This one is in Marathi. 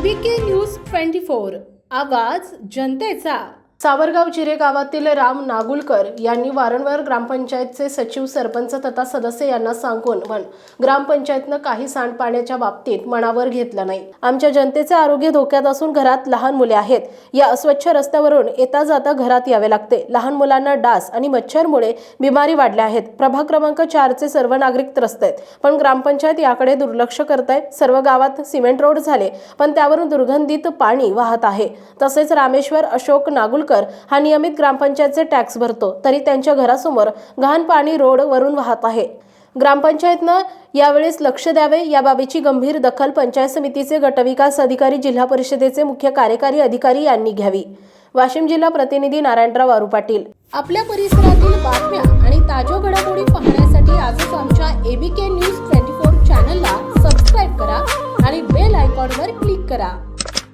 I B K news twenty four. आवाज जनतेचा. सावरगाव जिरे गावातील राम नागुलकर यांनी वारंवार ग्रामपंचायतचे सचिव सरपंच तथा सदस्य यांना सांगून पण ग्रामपंचायतनं काही सांडपाण्याच्या बाबतीत मनावर घेतलं नाही. आमच्या जनतेचे आरोग्य धोक्यात असून घरात लहान मुले आहेत. या अस्वच्छ रस्त्यावरून येता जाता घरात यावे लागते. लहान मुलांना डास आणि मच्छरमुळे बिमारी वाढल्या आहेत. प्रभाग क्रमांक चारचे सर्व नागरिक त्रस्त आहेत. पण ग्रामपंचायत याकडे दुर्लक्ष करत आहे सर्व गावात सिमेंट रोड झाले पण त्यावरून दुर्गंधित पाणी वाहत आहे. तसेच रामेश्वर अशोक नागुलकर हा नियमित ग्रामपंचायतचे टॅक्स भरतो तरी त्यांच्या घरासमोर घाण पाणी रोड वरून वाहत आहे. ग्रामपंचायतनं यावेळेस लक्ष द्यावे या बाबीची गंभीर दखल पंचायत समितीचे गटविकास अधिकारी जिल्हा परिषदेचे मुख्य कार्यकारी अधिकारी यांनी घ्यावी. वाशिम जिल्हा प्रतिनिधी नारायणराव आरू पाटील. आपल्या परिसरातील बातम्या आणि ताज्या घडामोडी पाहण्यासाठी आजच आमच्या एबीके न्यूज ट्वेंटी फोर चॅनलला सबस्क्राईब करा आणि बेल आयकॉनवर क्लिक करा.